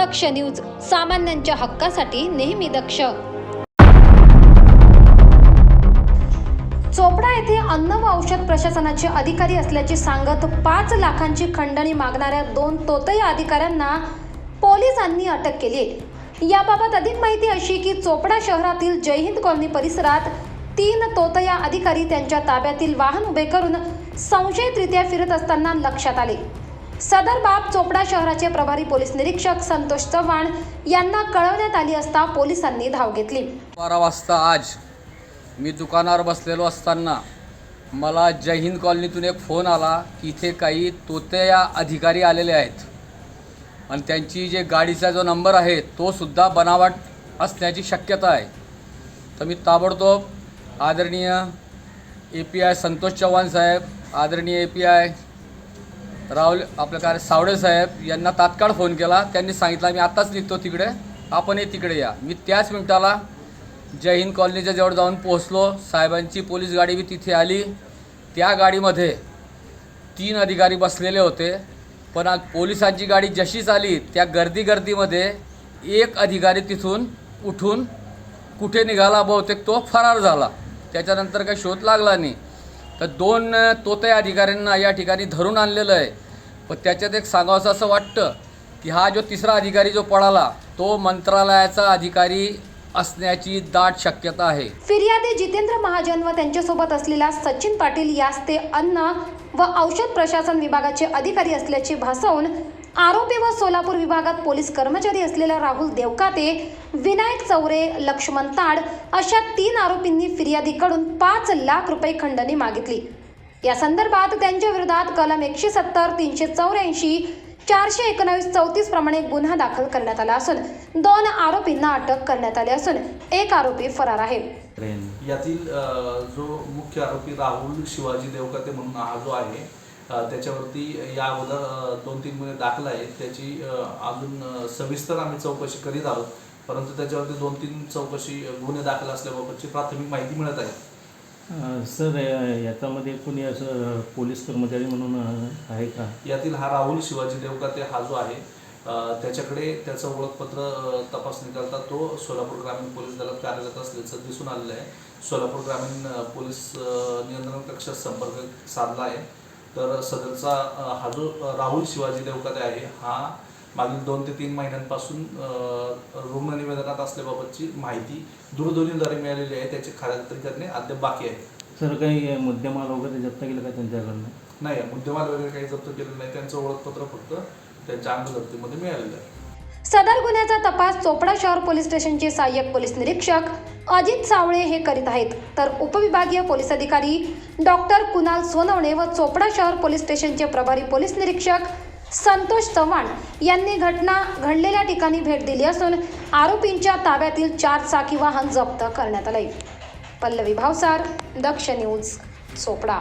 दक्ष news सामान्यांच्या हक्कासाठी नेहमी दक्ष. चोपडा येथे अन्न व औषध प्रशासनाचे अधिकारी असल्याचे सांगत पाच लाखांची खंडणी मागणाऱ्या दोन तोतया अधिकाऱ्यांना पोलिसांनी अटक केली याबाबत अधिक माहिती अशी की चोपडा शहरातील जयहिंद कॉलनी परिसरात तीन तोतया अधिकारी त्यांच्या ताब्यातील वाहन उभे करून संशयितरित्या फिरत असताना लक्षात आले. सदर बाब चोपडा शहराचे प्रभारी पोलीस निरीक्षक संतोष चव्हाण यांना कळवण्यात आली असता पोलिसांनी धाव घेतली. बारा वाजता आज मी दुकानावर बसलेलो असताना मला जयहिंद कॉलनीतून एक फोन आला की इथे काही तोत्या अधिकारी आलेले आहेत. आणि त्यांची जे गाडीचा जो नंबर आहे तो सुद्धा बनावट असण्याची शक्यता आहे. तर मी ताबडतोब आदरणीय A P I Santosh Chavan साहेब आदरणीय ए पी आय राहुल आपलं काय सावडे साहेब यांना तात्काळ फोन केला. त्यांनी सांगितलं मी आत्ताच निघतो तिकडे. आपणही तिकडे या. मी त्याच मिनिटाला जय हिंद कॉलनीच्या जवळ जाऊन पोहोचलो. साहेबांची पोलीस गाडी बी तिथे आली. त्या गाडीमध्ये तीन अधिकारी बसलेले होते. पण पोलिसांची गाडी जशीच आली त्या गर्दी गर्दीमध्ये एक अधिकारी तिथून उठून कुठे निघाला बहुतेक तो फरार झाला. त्याच्यानंतर काही शोध लागला नाही. तर दोन तोते अधिकाऱ्यांना या ठिकाणी धरून आणलेलं आहे. पण त्याच्यात एक सांगावंसं असं वाटतं की हा जो तिसरा अधिकारी जो पळाला तो मंत्रालयाचा अधिकारी असण्याची दाट शक्यता आहे. फिर्यादी जितेंद्र महाजन व त्यांच्यासोबत असलेला सचिन पाटील यास ते अन्न व औषध प्रशासन विभागाचे अधिकारी असल्याचे भासवून आरोपी व सोलापूर विभागात पोलीस कर्मचारी असलेला राहुल देवकाते विनायक चौरे लक्ष्मण ताड अशा तीन आरोपींनी फिर्यादीकडून पाच लाख रुपये खंडणी मागितली. या संदर्भात त्यांच्या विरोधात कलम एकशे सत्तर तीनशे चौऱ्याऐंशी चारशे एकोणावीस चौतीस प्रमाणे गुन्हा दाखल करण्यात आला असून दोन आरोपींना अटक करण्यात आली असून एक आरोपी फरार आहे. यातील जो मुख्य आरोपी राहुल शिवाजी देवकाते म्हणून हा जो आहे त्याच्यावरती या अगोदर दोन तीन गुन्हे दाखल आहेत. त्याची अजून सविस्तर आम्ही चौकशी करीत आहोत. परंतु त्याच्यावरती दोन तीन चौकशी गुन्हे दाखल असल्याबाबतची प्राथमिक माहिती मिळत आहे. सर याच्यामध्ये कोणी असं पोलीस कर्मचारी म्हणून आहे का? यातील हा राहुल शिवाजी देवकाते हा जो आहे त्याच्याकडे त्याचं ओळखपत्र तपासणी करता तो सोलापूर ग्रामीण पोलीस दलात कार्यरत असल्याचं दिसून आलेलं आहे. सोलापूर ग्रामीण पोलीस नियंत्रण कक्षात संपर्क साधला आहे. तर सदरचा हा जो राहुल शिवाजी देवकाते आहे हा मागील दोन ते तीन महिन्यांपासून रुग्ण निवेदनात असल्याबाबतची माहिती दूरध्वनीद्वारे मिळालेली आहे. त्याची खात्री करणे अद्याप बाकी आहे. सर काही मुद्देमाल वगैरे जप्त केलं का त्यांच्याकडनं? नाही मुद्देमाल वगैरे काही जप्त केलेलं नाही. त्यांचं ओळखपत्र फक्त त्यांच्या अंगजप्तीमध्ये मिळालेलं आहे. सदर गुन्ह्याचा तपास चोपडा शहर पोलीस स्टेशनचे सहाय्यक पोलीस निरीक्षक अजित सावळे हे करीत आहेत. तर उपविभागीय पोलीस अधिकारी डॉक्टर कुणाल सोनवणे व चोपडा शहर पोलीस स्टेशनचे प्रभारी पोलीस निरीक्षक संतोष चव्हाण यांनी घटना घडलेल्या ठिकाणी भेट दिली असून आरोपींच्या ताब्यातील चार चाकी वाहन जप्त करण्यात आले. पल्लवी भावसार दक्ष न्यूज चोपडा.